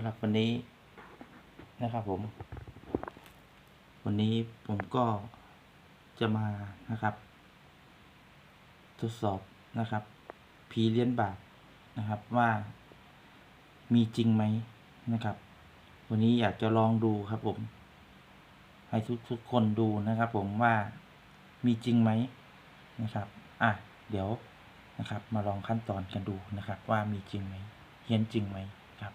ำหรับวันนี้นะครับผม วันนี้ผมก็จะมานะครับ ทดสอบนะครับ ผีเลี้ยนบาทนะครับว่ามีจริงไหมนะครับ วันนี้อยากจะลองดูครับผม ให้ทุกทุกคนดูนะครับ ผมว่ามีจริงไหมนะครับ อะ เดี๋ยวนะครับ มาลองขั้นตอนกันดูนะครับ ว่ามีจริงไหมเฮียนจริงไหมครับ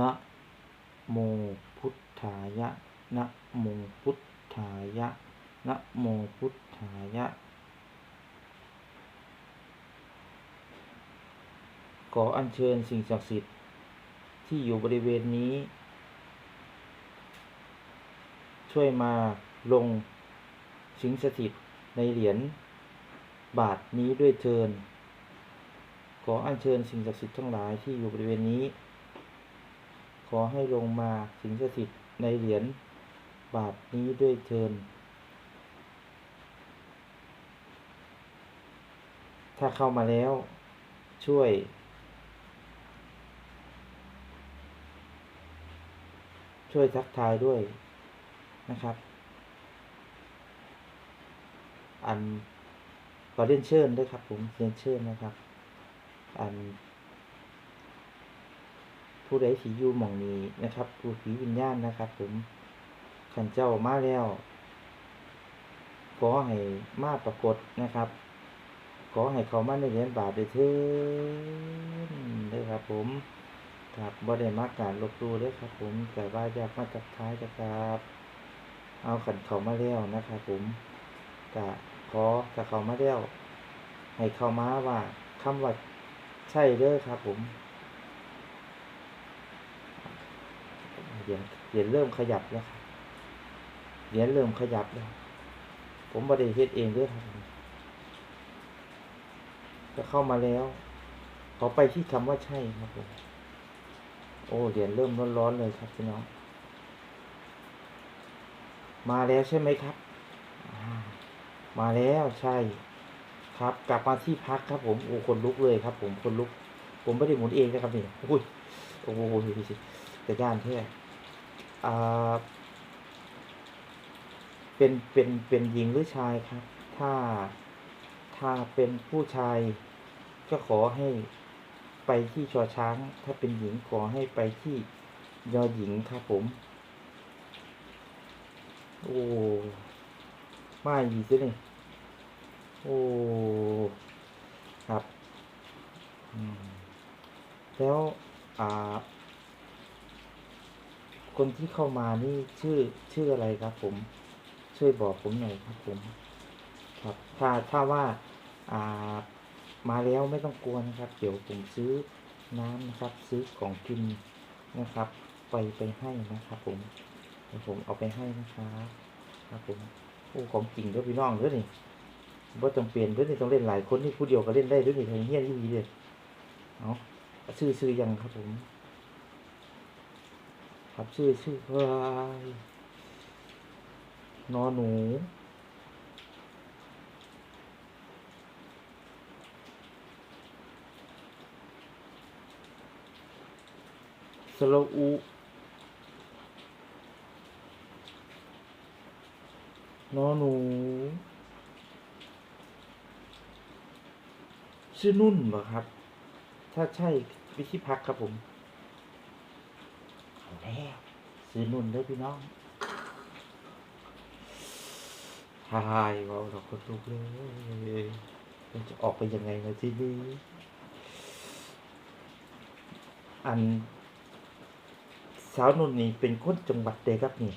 นะโมพุทธายะนะโมพุทธายะนะโมพุทธายะ ขออัญเชิญสิ่งศักดิ์สิทธิ์ที่อยู่บริเวณนี้ ช่วยมาลงสิงสถิตในเหรียญบาทนี้ด้วยเทินขออัญเชิญสิ่งศักดิ์สิทธิ์ทั้งหลายที่อยู่บริเวณนี้ อให้ลงมาสิงสถิตในเหรียญบาทนี้ด้วยเทิน ถ้าเข้ามาแล้วช่วยช่วยทักทายด้วยนะครับ อันขอเรียนเชิญด้วยครับผมเรียนเชิญนะครับ อัน ผู้ใดที่อยู่หม่องนี้นะครับผู้ผีวิญญาณนะครับ ผมขันเจ้ามาแล้ว ขอให้มาปรากฏนะครับ ขอให้เขามาในเหรียญบาทด้เถิดด้วยครับ ผมครับบ่ได้มาการลบหลู่เด้วยครับ ผมแต่ว่าอยากมาจักท้ายจะครับ เอาขันเขามาแล้วนะครับ ผมกะขอถ้าเขามาแล้วให้เขามาว่าคำว่าใช่เด้อครับ ผม เหรียญเหรียญเริ่มขยับแล้วครับเหรียญเริ่มขยับแล้ว ผมบ่ได้เฮ็ดเองด้วยครับผมก็เข้ามาแล้วขอไปที่คำว่าใช่ครับผมโอ้เหรียญเริ่มร้อนๆเลยครับพี่น้อง มาแล้วใช่ไหมครับ มาแล้วใช่ ครับ กลับมาที่พักครับ ผมโอ้คนลุกเลยครับ ผมคนลุก ผมไม่ได้หมุนเองนะครับนี่อุ้ยโอ้โหแต่ย่านแท้อ่ เป็นเป็นเป็นหญิงหรือชายครับ ถ้าถ้าเป็นผู้ชายก็ขอให้ไปที่ชอช้าง ถ้าเป็นหญิงขอให้ไปที่ยอหญิงครับผม โอ้มาอีกแล้วนี่โอ้ครับแล้วอ่า คนที่เข้ามานี่ชื่อชื่ออะไรครับ ผม ช่วยบอกผมหน่อยครับ ผม ครับถ้าถ้าว่าอ่ามาแล้วไม่ต้องกลัวนะครับ เดี๋ยวผมซื้อน้ำนะครับ ซื้อของกินนะครับ ไปไปให้นะครับ ผมเดี๋ยวผมเอาไปให้นะครับครับผมโอ้ของจริงเด้วยพี่น้องเด้วยนี่ว่าจำเป็นด้วยนี่ต้องเล่นหลายคนนี่ผู้เดียวก็เล่นได้ด้วยนี่ทางเฮี้ยนที่ดีเลยเอาซื้อซื้อยังครับผม ครับชื่อชื่อเฮ้ยนอหนูสระอูนอหนู ชื่อนุ่นเหรอครับ ถ้าใช่วิธีพักครับผม แล้วซื้อนุ่นด้อพี่น้องทายเว่าเราคนลุกเลยจะออกไปยังไงนะทีนี้อัน สาวนุ่นนี่เป็นคนจังหวัดใดครับนี่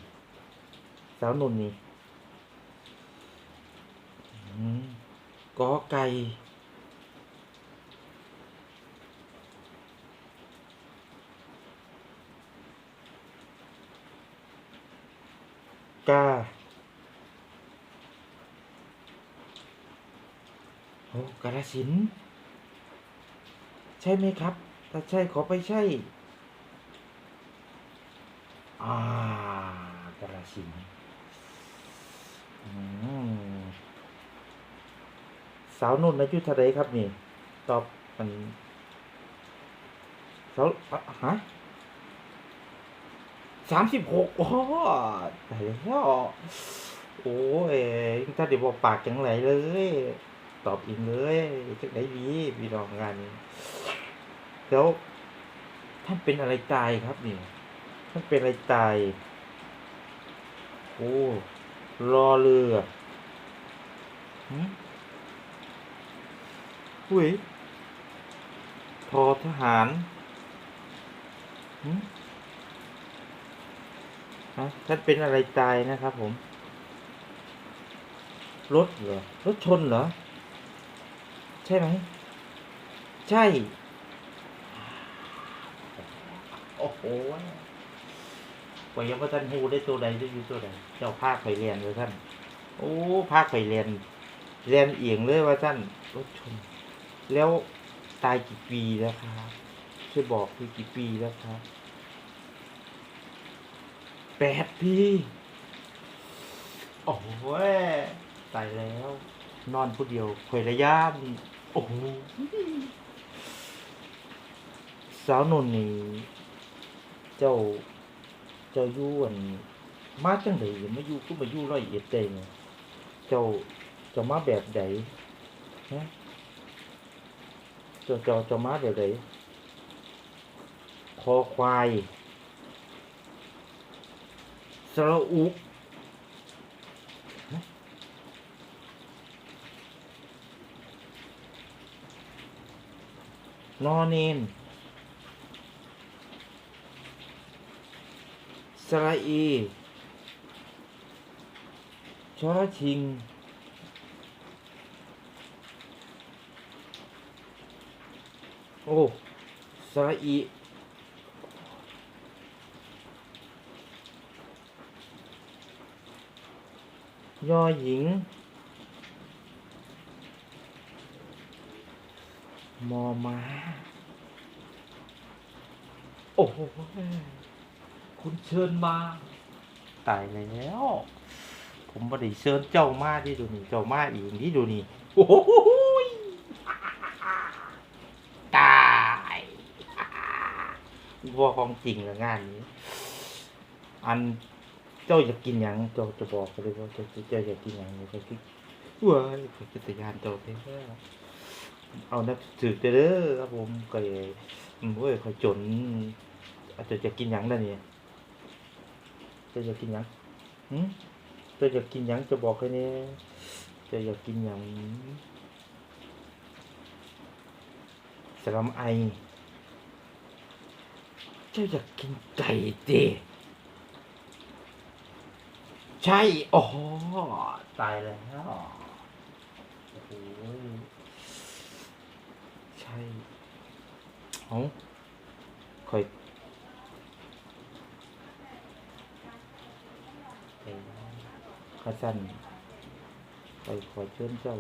สาวนุ่นนี่กอไก่ กาโอ้กาลสิน ใช่ไหมครับ ถ้าใช่ขอไปใช่ อ่ากาลชิงอืมสาวนุ่นอายุเท่าไรครับนี่ ตอบมันสาวฮะ สามสิบหกโอ้ตายแล้วโอ้ยถ้าเดี๋ยวบอกปากจังไรเลย ตอบอิงเลยจังไหนดีพี่น้องงานนี้แล้วท่านเป็นอะไรตายครับนี่ท่านเป็นอะไรตาย โอ้รอเรือหึอุ้ยทอทหารหึ ฮะท่านเป็นอะไรตายนะครับผม รถเหรอ รถชนเหรอ ใช่ไหม ใช่ โอ้โหว่ายังว่าท่านฮูได้ตัวใดได้อยู่ตัวใดเจ้าภาคไปเรียนเลยท่าน โอ้ภาคไปเรียนเรียนเอียงเลยว่าท่านรถชน แล้วตายกี่ปีแล้วครับช่วยบอกคือกี่ปีแล้วครับ แปดปีโอ้โหตายแล้ว นอนผู้เดียวคอยระยานโอ้โหสาวนนนี่ เจ้า เจ้าอยู่อันมาจังไดมาอยู่ก็มาอยู่ร้อยเอ็ดได้เนี่ยเจ้าเจ้ามาแบบใดฮะเจ้าเจ้าเจ้ามาแบบใดคอควาย สระอุนอนเนนสระอีชอชิง โอ้สระอี ยอหญิง มอมา โอ้โห คุณเชิญมา ตายแล้ว ผมบไดีเชิญเจ้ามาที่ดูนี่ เจ้ามาอีกที่ดูนี่ โอ้โหตายว่าของจริงละงานนี้ อัน เจ้าอยากกินหยังเจ้าจะบอกเลยว่าเจ้าเจ้าอยากกินหยังเจ้าคิดว้ายข้อยจะตยานเจ้าแท้ๆเอานับถือเด้อครับผมก็เลยอืมเว้ยคอยจนอาจจะจะกินหยังได้เนี่ยจะอยากกินหยังหืมจะอยากกินหยังจะบอกให้เนี่ยจะอยากกินหยังสลัมไอเจ้าอยากกินไก่เต้ ใช่ โอ้ตายแล้วโอ้โหใช่เอาคอยข้าสั้นไปขอเชิญเจ้า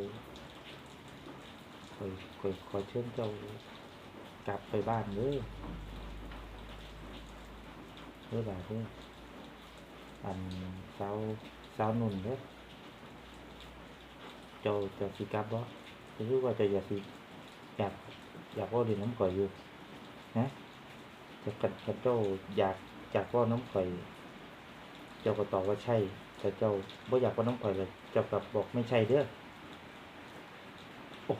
ไปขอยขอเชิญเจ้ากลับไปบ้านเด้อเด้อบ่าเด้อ อันสาวสาวนุ่นเด้อเจ้าเจะสิกลับบ่จะรู้ว่าจะอยากสิอยากอยากว่าเรีนน้ำก่อยอยู่นะจะกัดกับเจ้าอยากอยากว่าน้ำก่อย เจ้าก็ตอบว่าใช่ แต่เจ้าบ่อยากว่าน้องข่อยเลยเจ้ากลับบอกไม่ใช่เด้อโอ้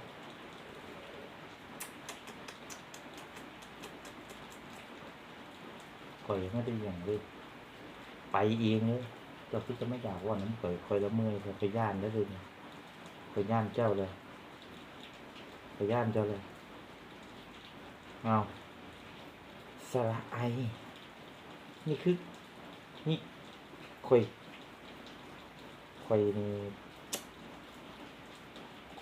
ข่อยไม่ได้อย่างเลย ไปเองเลยเจ้าคือจะไม่อยากว่าน้ำข่อยข่อยละเมอยข่อยไปย่านแล้เลยเนี่ยข่อยย่านเจ้าเลยข่อยย่านเจ้าเลยเอาสระไอ นี่คือ นี่ข่อยข่อยนี่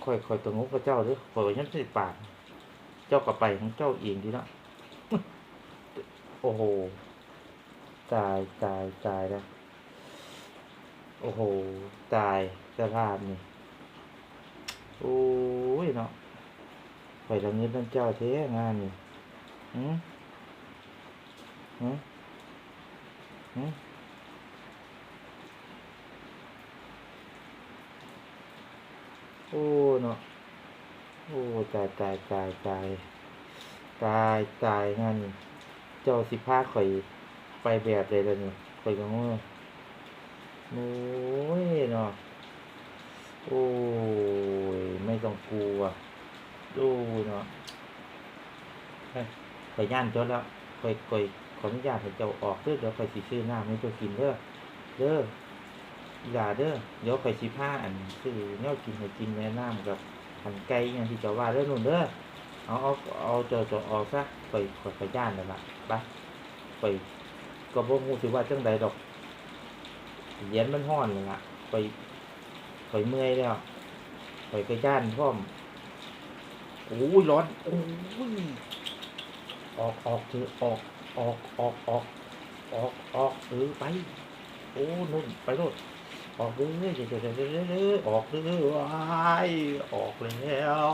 ข่อยข่อยตัวงกกับเจ้าเด้อข่อยว่ายังสิปาก เจ้ากับไปของเจ้าเองดีเนาะโอ้โห จ่ายจ่ายจ่ายแล้ว โอ้โหจ่ายสภาพนี่ โอ้ยเนาะไปละเงินนั่นเจ้าเท่งานนี่หืมหืมหืมโอ้เนาะ โอ้จ่ายจ่ายจ่ายจ่ายจ่ายจ่ายงานเจ้าสิพาข่อย ไปแบบใดล่ะนี่ข่อยก็งงโอ้ยเนาะโอ้ยไม่ต้องกลัวโอ้เนาะเฮ้ยข่อยย่านจนแล้วข่อยข่อยขออนุญาตให้เจ้าออกเด้อเดี๋ยวข่อยสิซื้อน้ำให้เจ้ากินเด้อเด้ออย่าเด้อเดี๋ยวข่อยสิพาอันซื้อแนวกินให้กินแนะน้ำกับอันไก่อหยังที่เจ้าว่าเด้อหนู่นเด้อเอาเอาเอาเจ้าเจ้าออกซะข่อยข่อยข่ย่านนั่นล่ะไปข่อย ก็บ่ฮู้สิว่าจังใดดอกเหรียญมันร้อนนั่นล่ะข่อยข่อยเมื่อยแล้วข่อยก็ย่านพร้อมโอ้ยร้อนโอ้ยออกออกเถอะออกออกออกออกออกออกเออไป โอ้นุ่นไปโน่นออกเลยเดี๋ยวเดี๋ยวเดี๋ยวเดเดออกเลยวายออกแล้ว